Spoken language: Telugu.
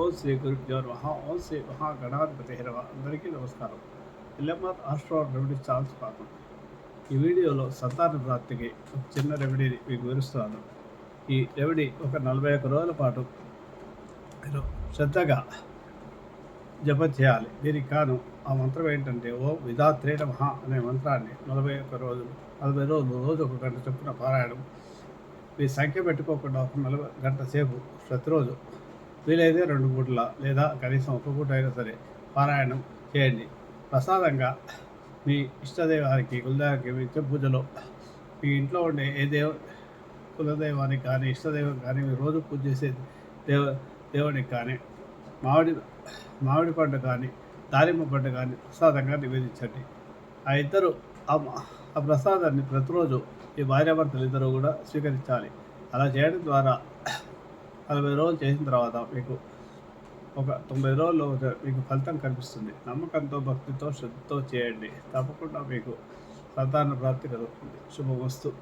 ఓం శ్రీ గురుభ్యో మహా ఓం శ్రీ మహాగణాధిపతి హిరవ అందరికీ నమస్కారం. ఎల్ఎంఆర్ ఆస్ట్రో రెమెడీ ఛాన్స్ స్వాగతం. ఈ వీడియోలో సంతాన ప్రాప్తికి ఒక చిన్న రెమెడీని మీకు వివరిస్తున్నాను. ఈ రెమెడీ ఒక నలభై ఒక్క రోజుల పాటు మీరు శ్రద్ధగా జపం చేయాలి. దీనికి కాను ఆ మంత్రం ఏంటంటే ఓ విధాత్రే నమః అనే మంత్రాన్ని నలభై ఒక్క రోజులు నలభై రోజులు రోజు ఒక గంట చొప్పున పారాయణం. మీ సంఖ్య పెట్టుకోకుండా ఒక నలభై గంట సేపు ప్రతిరోజు వీలైతే రెండు పూటల లేదా కనీసం ఒక పూట అయినా సరే పారాయణం చేయండి. ప్రసాదంగా మీ ఇష్టదైవానికి కులదైవానికి ఇచ్చే పూజలో మీ ఇంట్లో ఉండే ఏ దేవ కులదైవానికి కానీ ఇష్టదైవం కానీ మీరు రోజు పూజ చేసే దేవ దేవునికి కానీ మామిడి మామిడి పండు కానీ దానిమ్మ పండు కానీ ప్రసాదంగా నివేదించండి. ఆ ఇద్దరు ఆ ఆ ప్రసాదాన్ని ప్రతిరోజు ఈ భార్యాభర్తలు ఇద్దరు కూడా స్వీకరించాలి. అలా చేయడం ద్వారా నలభై రోజులు చేసిన తర్వాత మీకు ఒక తొంభై రోజుల్లో మీకు ఫలితం కనిపిస్తుంది. నమ్మకంతో భక్తితో శ్రద్ధతో చేయండి. తప్పకుండా మీకు సంతాన ప్రాప్తి కలుగుతుంది. శుభమస్తు.